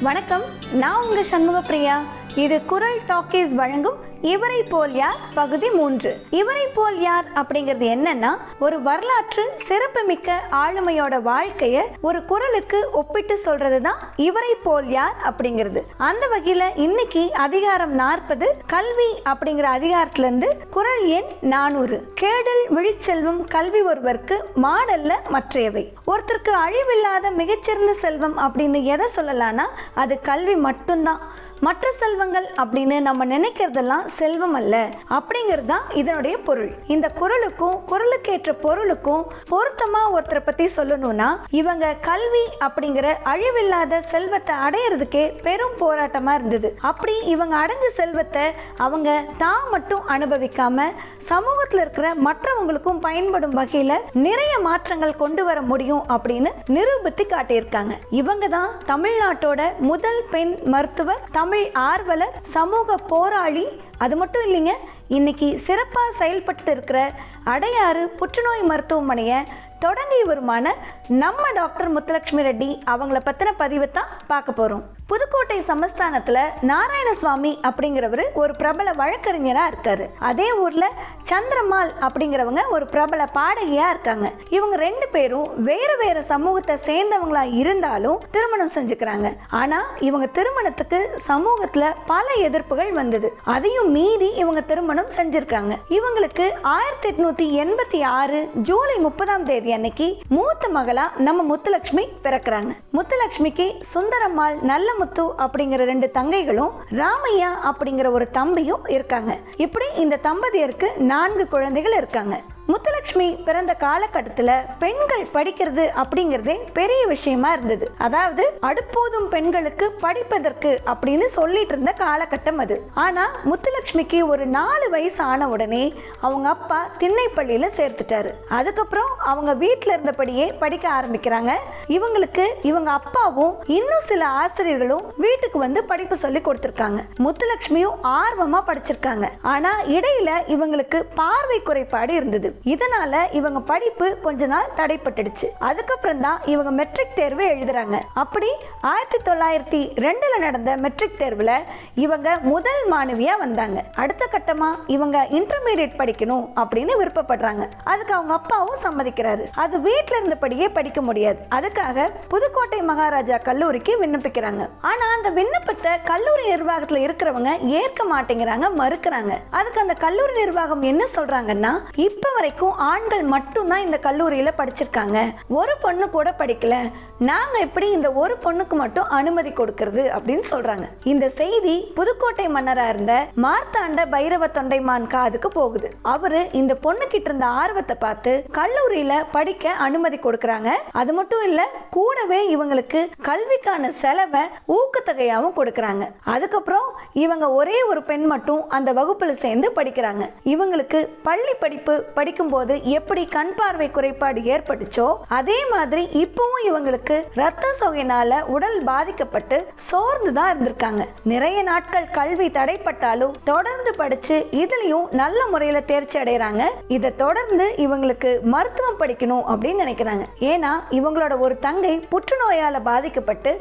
வணக்கம் நான் உங்க சண்முக பிரியா இது குரல் டாக்கீஸ் வழங்கும் இவரை போல் யார்? பகுதி மூன்று. இவரை போல் யார் அப்படிங்கிறது என்னன்னா ஒரு வரலாற்று சிறப்புமிக்க ஆளுமையோட வாழ்க்கைய ஒரு குரலுக்கு ஒப்பிட்டு சொல்றது தான் இவரை போல் யார் அப்படிங்கிறது. அந்த வகையில இன்னைக்கு அதிகாரம் நாற்பது கல்வி அப்படிங்கிற அதிகாரத்துல இருந்து குரல் எண் நானூறு. கேடல் விழிச்செல்வம் கல்வி ஒருவருக்கு மாடல்ல மற்றையவை. ஒருத்தருக்கு அழிவில்லாத மிகச்சிறந்த செல்வம் அப்படின்னு எதை சொல்லலாம்னா அது கல்வி மட்டும்தான். மற்ற செல்வங்கள் அப்படின்னு நம்ம நினைக்கிறதெல்லாம் செல்வம் அல்ல. அப்படிங்கிறது தான் இதனுடைய பொருள். இந்த குரலுக்கும் குரலுக்கேற்ற பொருளுக்கும் பொருத்தமா ஒருத்தரை பத்தி சொல்லணும்னா இவங்க கல்வி அப்படிங்கிற அழிவில்லாத செல்வத்தை அடையிறதுக்கே பெரும் போராட்டமா இருந்தது. அப்படி இவங்க அடைஞ்ச செல்வத்தை அவங்க தான் மட்டும் அனுபவிக்காம சமூகத்தில் இருக்கிற மற்றவங்களுக்கும் பயன்படும் வகையில நிறைய மாற்றங்கள் கொண்டு வர முடியும் அப்படின்னு நிரூபித்து காட்டியிருக்காங்க. இவங்க தான் தமிழ்நாட்டோட முதல் பெண் மருத்துவர் தமிழ் ஆர்வலர் சமூக போராளி. அது மட்டும் இல்லைங்க இன்னைக்கு சிறப்பாக செயல்பட்டு இருக்கிற அடையாறு புற்றுநோய் மருத்துவமனையை தொடங்கி வருமான நம்ம டாக்டர் முத்துலட்சுமி ரெட்டி அவங்கள பற்றின பதிவை தான் பார்க்க போகிறோம் புதுக்கோட்டை சமஸ்தானத்தில் நாராயணசுவாமி அப்படிங்கிறவர் ஒரு பிரபல வழக்கறிஞராக இருக்காரு. அதே ஊரில் சந்திரமால் அப்படிங்கிறவங்க ஒரு பிரபல பாடகியாக இருக்காங்க. இவங்க ரெண்டு பேரும் வேறு வேறு சமூகத்தை சேர்ந்தவங்களா இருந்தாலும் திருமணம் செஞ்சுக்கிறாங்க. ஆனால் இவங்க திருமணத்துக்கு சமூகத்தில் பல எதிர்ப்புகள் வந்தது. அதையும் மீறி இவங்க திருமணம் செஞ்சிருக்காங்க. இவங்களுக்கு ஆயிரத்தி எட்நூத்தி எண்பத்தி ஆறு ஜூலை முப்பதாம் தேதி அன்னைக்கு மூத்த மகளா நம்ம முத்துலட்சுமி பிறக்கிறாங்க. முத்துலட்சுமிக்கு சுந்தரம்மாள் நல்ல நல்லமுத்து அப்படிங்கிற ரெண்டு தங்கைகளும் ராமையா அப்படிங்கிற ஒரு தம்பியும் இருக்காங்க. இப்படி இந்த தம்பதியருக்கு நான்கு குழந்தைகள் இருக்காங்க. முத்துலட்சுமி பிறந்த காலகட்டத்தில் பெண்கள் படிக்கிறது அப்படிங்கிறதே பெரிய விஷயமா இருந்தது. அதாவது அடுப்போதும் பெண்களுக்கு படிப்பதற்கு அப்படின்னு சொல்லிட்டு இருந்த காலகட்டம் அது. ஆனா முத்துலட்சுமிக்கு ஒரு நாலு வயசு ஆன உடனே அவங்க அப்பா திண்ணைப்பள்ளியில சேர்த்துட்டாரு. அதுக்கப்புறம் அவங்க வீட்டில் இருந்தபடியே படிக்க ஆரம்பிக்கிறாங்க. இவங்களுக்கு இவங்க அப்பாவும் இன்னும் சில ஆசிரியர்களும் வீட்டுக்கு வந்து படிப்பு சொல்லி கொடுத்துருக்காங்க. முத்துலட்சுமியும் ஆர்வமா படிச்சிருக்காங்க. ஆனா இடையில இவங்களுக்கு பார்வை குறைபாடு இருந்தது. இதனால இவங்க படிப்பு கொஞ்ச நாள் தடைப்பட்டுடுச்சு. அதுக்கப்புறம் தான் இவங்க மெட்ரிக் தேர்வு எழுதுறாங்க. அப்படி ஆயிரத்தி தொள்ளாயிரத்தி ரெண்டுல நடந்த மெட்ரிக் தேர்வுல இவங்க முதல் மாணவியா வந்தாங்க. அடுத்த கட்டமா இவங்க இன்டர்மீடியட் படிக்கணும் அப்படின்னு விருப்பப்படுறாங்க. அதுக்கு அவங்க அப்பாவும் சம்மதிக்கிறாரு. அது வீட்டில இருந்தபடியே படிக்க முடியாது. அதுக்காக புதுக்கோட்டை மகாராஜா கல்லூரிக்கு விண்ணப்பிக்கிறாங்க. ஆனா அந்த விண்ணப்பத்தை கல்லூரி நிர்வாகத்துல இருக்கிறவங்க ஏற்க மாட்டேங்கிறாங்க மறுக்கிறாங்க. அதுக்கு அந்த கல்லூரி நிர்வாகம் என்ன சொல்றாங்கன்னா இப்ப வரைக்கும் ஆண்கள் மட்டும்தான் இந்த கல்லூரியில படிச்சிருக்காங்க. ஒரு பொண்ணு கூட படிக்கல. நாங்க எப்படி இந்த ஒரு பொண்ணுக்கு மட்டும் அனுமதி கொடுக்கறது அப்படின்னு சொல்றாங்க. இந்த செய்தி புதுக்கோட்டை மன்னராக இருந்த மார்த்தாண்ட பைரவ தொண்டைமான் காதுக்கு போகுது. அவரு இந்த பொண்ணு கிட்ட இருந்த ஆர்வத்தை பார்த்து கல்லூரியில படிக்க அனுமதி கொடுக்கறாங்க. அது மட்டும் இல்ல கூடவே இவங்களுக்கு கல்விக்கான செலவை ஊக்கத்தொகையாவும் கொடுக்கறாங்க. அதுக்கப்புறம் இவங்க ஒரே ஒரு பெண் மட்டும் அந்த வகுப்புல சேர்ந்து படிக்கிறாங்க. இவங்களுக்கு பள்ளி படிப்பு படிக்கும்போது எப்படி கண் பார்வை குறைபாடு ஏற்பட்டுச்சோ அதே மாதிரி இப்பவும் இவங்களுக்கு ரத்த சோகையினால உடல் பாதிக்கப்பட்டு சோர்ந்து தான் இருந்திருக்காங்க. நிறைய நாட்கள் கல்வி தடைப்பட்டாலும் தொடர்ந்து படிச்சு இதுலயும் நல்ல முறையில தேர்ச்சி அடைகிறாங்க இதை தொடர்ந்து இவங்களுக்கு மருத்துவம் படிக்கணும் அப்படின்னு நினைக்கிறாங்க. ஏன்னா இவங்களோட ஒரு தங்கை புற்றுநோயால பாதிக்கப்பட்டு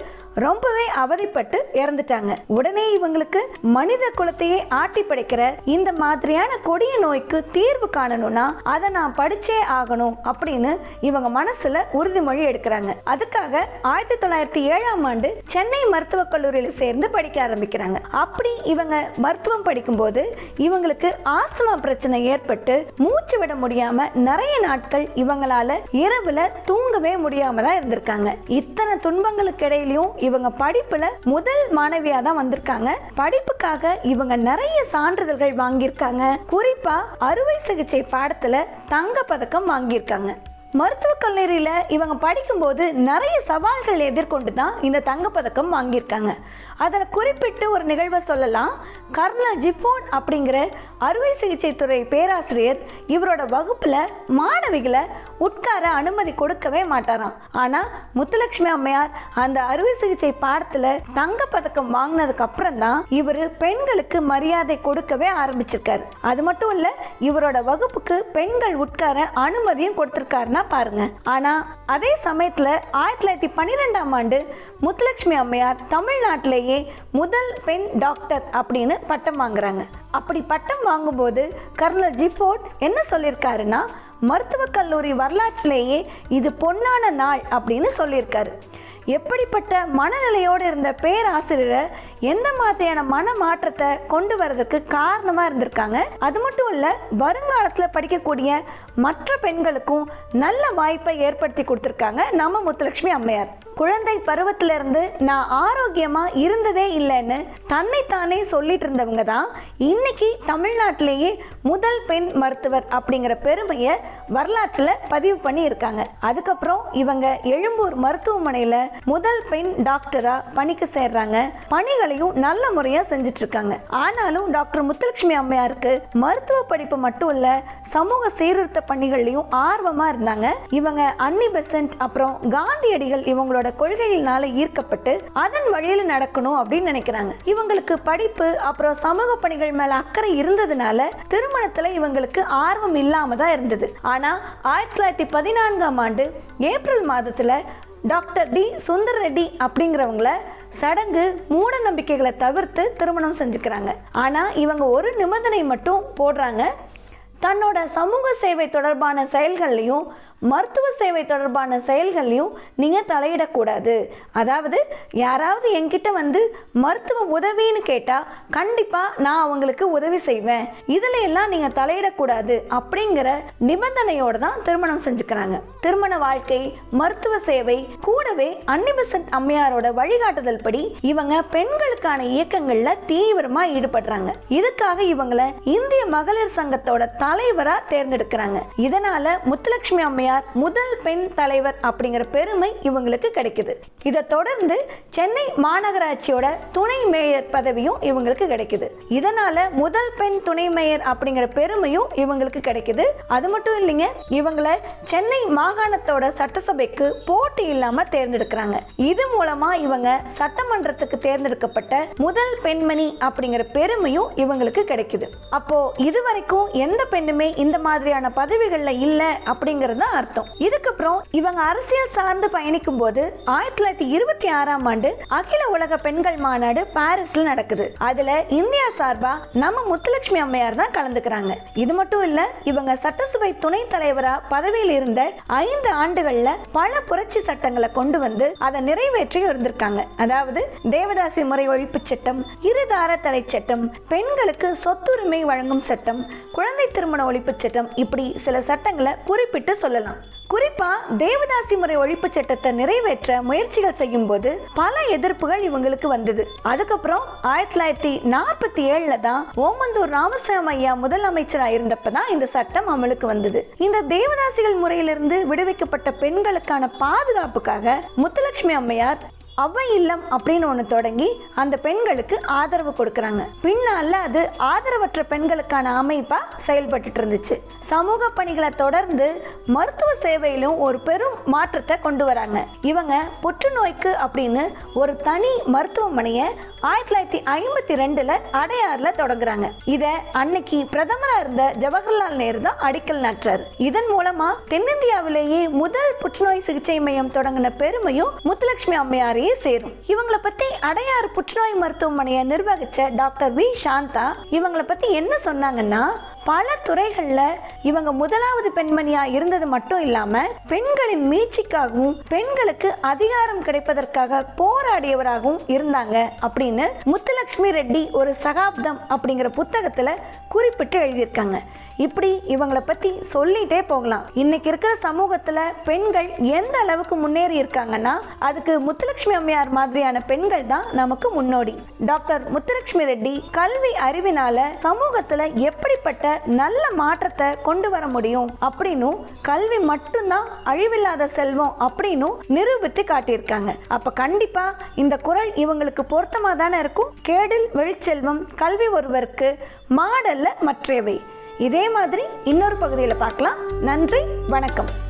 ரொம்பவே அவதிப்பட்டு இறந்துட்டாங்க. உடனே இவங்களுக்கு மனித குலத்தையே ஆட்டி படைக்கிற இந்த மாதிரியான கொடிய நோய்க்கு தீர்வு காணணும்னா அதை நான் படித்தே ஆகணும் அப்படின்னு இவங்க மனசில் உறுதிமொழி எடுக்கிறாங்க. அதுக்காக ஆயிரத்தி தொள்ளாயிரத்தி ஏழாம் ஆண்டு சென்னை மருத்துவக் கல்லூரியில் சேர்ந்து படிக்க ஆரம்பிக்கிறாங்க. அப்படி இவங்க மருத்துவம் படிக்கும்போது இவங்களுக்கு ஆஸ்துமா பிரச்சனை ஏற்பட்டு மூச்சு விட முடியாமல் நிறைய நாட்கள் இவங்களால இரவில் தூங்கவே முடியாமல் தான் இருந்திருக்காங்க. இத்தனை துன்பங்களுக்கு இடையிலையும் இவங்க படிப்பில் முதல் மாணவியாக தான் வந்திருக்காங்க. படிப்புக்காக இவங்க நிறைய சான்றிதழ்கள் வாங்கியிருக்காங்க. குறிப்பாக அறுவை சிகிச்சை பாடத்தில் தங்க பதக்கம் வாங்கியிருக்காங்க. மருத்துவக் கல்லூரியில் இவங்க படிக்கும்போது நிறைய சவால்கள் எதிர்கொண்டு தான் இந்த தங்கப்பதக்கம் வாங்கியிருக்காங்க. அதில் குறிப்பிட்டு ஒரு நிகழ்வை சொல்லலாம். கர்னல் ஜிஃபோன் அப்படிங்கிற அறுவை சிகிச்சை துறை பேராசிரியர் இவரோட வகுப்பில் மாணவிகளை உட்கார அனுமதி கொடுக்கவே மாட்டாராம். ஆனால் முத்துலட்சுமி அம்மையார் அந்த அறுவை சிகிச்சை பாடத்தில் தங்கப்பதக்கம் வாங்கினதுக்கு அப்புறம் தான் இவர் பெண்களுக்கு மரியாதை கொடுக்கவே ஆரம்பிச்சிருக்காரு. அது மட்டும் இல்லை இவரோட வகுப்புக்கு பெண்கள் உட்கார அனுமதியும் கொடுத்துருக்காருன்னா பாருங்க. ஆனா அதே சமயத்துல ஆயிரத்தி தொள்ளாயிரத்தி பன்னிரெண்டாம் ஆண்டு முத்துலட்சுமி அம்மையார் தமிழ்நாட்டிலேயே முதல் பெண் டாக்டர் அப்படின்னு பட்டம் வாங்குறாங்க. அப்படி பட்டம் வாங்கும்போது கர்னல் ஜிஃபோர்ட் என்ன சொல்லியிருக்காருன்னா மருத்துவக் கல்லூரி வரலாற்றிலேயே இது பொன்னான நாள் அப்படின்னு சொல்லியிருக்காரு எப்படிப்பட்ட மனநிலையோடு இருந்த பேராசிரியரை எந்த மாதிரியான மன மாற்றத்தை கொண்டு வரதுக்கு காரணமாக இருந்திருக்காங்க? அது மட்டும் இல்லை வருங்காலத்தில் படிக்கக்கூடிய மற்ற பெண்களுக்கும் நல்ல வாய்ப்பை ஏற்படுத்தி கொடுத்துருக்காங்க நம்ம முத்துலட்சுமி அம்மையார். குழந்தை பருவத்திலிருந்து நான் ஆரோக்கியமாக இருந்ததே இல்லைன்னு தன்னைத்தானே சொல்லிட்டு இருந்தவங்க தான் இன்னைக்கு தமிழ்நாட்டிலேயே முதல் பெண் மருத்துவர் அப்படிங்கிற பெருமையை வரலாற்றில் பதிவு பண்ணி இருக்காங்க அதுக்கப்புறம் இவங்க எழும்பூர் மருத்துவமனையில் முதல் பெண் டாக்டராக பணிக்கு சேர்றாங்க. பணிகளையும் நல்ல முறையாக செஞ்சுட்டு இருக்காங்க ஆனாலும் டாக்டர் முத்துலட்சுமி அம்மையாருக்கு மருத்துவ படிப்பு மட்டும் இல்ல சமூக சீர்திருத்த பணிகள்லையும் ஆர்வமாக இருந்தாங்க. இவங்க அன்னி பெசன்ட் அப்புறம் காந்தியடிகள் இவங்களோட கொள்கையினால ஈர்க்கப்பட்டு அதன் வழியில் நடக்கணும் அப்படின்னு நினைக்கிறாங்க. இவங்களுக்கு படிப்பு அப்புறம் சமூக பணிகள் மேல அக்கறை இருந்ததுனால திருமணத்துல இவங்களுக்கு ஆர்வம் இல்லாம தான் இருந்தது. ஆனா ஆயிரத்தி தொள்ளாயிரத்தி பதினான்காம் ஆண்டு ஏப்ரல் மாதத்துல டாக்டர் டி. சுந்தர் ரெட்டி அப்படிங்கிறவங்கள சடங்கு மூட நம்பிக்கைகளை தவிர்த்து திருமணம் செஞ்சுக்கிறாங்க. ஆனா இவங்க ஒரு நிபந்தனை மட்டும் போடுறாங்க. தன்னோட சமூக சேவை தொடர்பான செயல்கள்லையும் மருத்துவ சேவை தொடர்பான செயல்கள்லையும் நீங்கள் தலையிடக்கூடாது. அதாவது யாராவது என்கிட்ட வந்து மருத்துவ உதவின்னு கேட்டால் கண்டிப்பாக நான் அவங்களுக்கு உதவி செய்வேன். இதில் எல்லாம் நீங்கள் தலையிடக்கூடாது அப்படிங்கிற நிபந்தனையோடு தான் திருமணம் செஞ்சுக்கிறாங்க. திருமண வாழ்க்கை மருத்துவ சேவை கூடவே அன்னிபெசன்ட் அம்மையாரோட வழிகாட்டுதல் படி இவங்க பெண்களுக்கான இயக்கங்களில் தீவிரமாக ஈடுபடுறாங்க. இதுக்காக இவங்களை இந்திய மகளிர் சங்கத்தோட தலைவராக தேர்ந்தெடுக்கிறாங்க. இதனால முத்துலட்சுமி அம்மையார் முதல் பெண் தலைவர் அப்படிங்கிற பெருமை இவங்களுக்கு கிடைக்குது. இதை தொடர்ந்து சென்னை மாநகராட்சியோட துணை மேயர் பதவியும் இவங்களுக்கு கிடைக்குது. இதனால முதல் பெண் துணை மேயர் அப்படிங்கிற பெருமையும் இவங்களுக்கு கிடைக்குது. அது மட்டும் இல்லைங்க இவங்களை சென்னை மாகாணத்தோட சட்டசபைக்கு போட்டி இல்லாம தேர்ந்தெடுக்கிறாங்க. இது மூலமா இவங்க சட்டமன்றத்துக்கு தேர்ந்தெடுக்கப்பட்ட முதல் பெண்மணி அப்படிங்கிற பெருமையும் இவங்களுக்கு கிடைக்குது. அப்போ இதுவரைக்கும் எந்த பெண்ணுமே இந்த மாதிரியான பதவிகள்ல இல்லை அப்படிங்கிறது அர்த்தம். இதுக்கப்புறம் இவங்க அரசியல் சார்ந்து பயணிக்கும் போது ஆயிரத்தி தொள்ளாயிரத்தி இருபத்தி ஆறாம் ஆண்டு அகில உலக பெண்கள் மாநாடு பாரிஸ்ல நடக்குது. அதுல இந்தியா சார்பா நம்ம முத்துலட்சுமி அம்மையார் தான் கலந்துக்கிறாங்க. இது மட்டும் இல்ல இவங்க சட்டசபை துணைத் தலைவரா பதவியில் இருந்த ஐந்து ஆண்டுகள்ல பல புரட்சி சட்டங்களை கொண்டு வந்து அதை நிறைவேற்றி இருந்திருக்காங்க. அதாவது தேவதாசி முறை ஒழிப்பு சட்டம் இருதார தடை சட்டம் பெண்களுக்கு சொத்துரிமை வழங்கும் சட்டம் குழந்தை திருமண ஒழிப்பு சட்டம் இப்படி சில சட்டங்களை குறிப்பிட்டு சொல்லலாம். குறிப்பா தேவதாசி முறை ஒழிப்பு சட்டத்தை நிறைவேற்ற முயற்சிகள் செய்யும் போது பல எதிர்ப்புகள் இவங்களுக்கு வந்தது. அதுக்கப்புறம் ஆயிரத்தி தொள்ளாயிரத்தி நாற்பத்தி ஏழுல தான் ஓமந்தூர் ராமசாமி ஐயா முதலமைச்சராக இருந்தப்ப தான் இந்த சட்டம் அமலுக்கு வந்தது. இந்த தேவதாசிகள் முறையிலிருந்து விடுவிக்கப்பட்ட பெண்களுக்கான பாதுகாப்புக்காக முத்துலட்சுமி அம்மையார் அவ்வை இல்லம் அப்படின்னு ஒன்று தொடங்கி அந்த பெண்களுக்கு ஆதரவு கொடுக்குறாங்க. பின்னால அது ஆதரவற்ற பெண்களுக்கான அமைப்பாக செயல்பட்டுட்டு இருந்துச்சு. சமூக பணிகளை தொடர்ந்து மருத்துவ சேவையிலும் ஒரு பெரும் மாற்றத்தை கொண்டு வராங்க. இவங்க புற்றுநோய்க்கு அப்படின்னு ஒரு தனி மருத்துவமனையை ஆயிரத்தி தொள்ளாயிரத்தி ஐம்பத்தி ரெண்டுல அடையாறுல தொடங்குறாங்க. இதை அன்னைக்கு பிரதமராக இருந்த ஜவஹர்லால் நேரு தான் அடிக்கல் நாட்டார் இதன் மூலமா தென்னிந்தியாவிலேயே முதல் புற்றுநோய் சிகிச்சை மையம் தொடங்கின பெருமையும் முத்துலட்சுமி அம்மையாரையே சேரும். இவங்களை பத்தி அடையாறு புற்றுநோய் மருத்துவமனையை நிர்வகிச்ச டாக்டர் வி சாந்தா இவங்களை பத்தி என்ன சொன்னாங்கன்னா பல துறைகளில் இவங்க முதலாவது பெண்மணியாக இருந்தது மட்டும் இல்லாமல் பெண்களின் மீட்சிக்காகவும் பெண்களுக்கு அதிகாரம் கிடைப்பதற்காக போராடியவராகவும் இருந்தாங்க அப்படின்னு முத்துலட்சுமி ரெட்டி ஒரு சகாப்தம் அப்படிங்கிற புத்தகத்தில் குறிப்பிட்டு எழுதியிருக்காங்க. இப்படி இவங்களை பற்றி சொல்லிட்டே போகலாம். இன்னைக்கு இருக்கிற சமூகத்தில் பெண்கள் எந்த அளவுக்கு முன்னேறி இருக்காங்கன்னா அதுக்கு முத்துலட்சுமி அம்மையார் மாதிரியான பெண்கள் தான் நமக்கு முன்னோடி. டாக்டர் முத்துலட்சுமி ரெட்டி கல்வி அறிவினால சமூகத்தில் எப்படிப்பட்ட நல்ல மாற்றத்தை கொண்டு வர முடியும் அப்படின்னும் கல்வி மட்டும்தான் அழிவில்லாத செல்வம் அப்படின்னும் நிரூபித்து காட்டியிருக்காங்க. அப்ப கண்டிப்பா இந்த குரல் இவங்களுக்கு பொருத்தமா தானே இருக்கும்? கேடில் வெளிச்செல்வம் கல்வி ஒருவருக்கு மாடல்ல மற்றவை. இதே மாதிரி இன்னொரு பகுதியில் பார்க்கலாம். நன்றி வணக்கம்.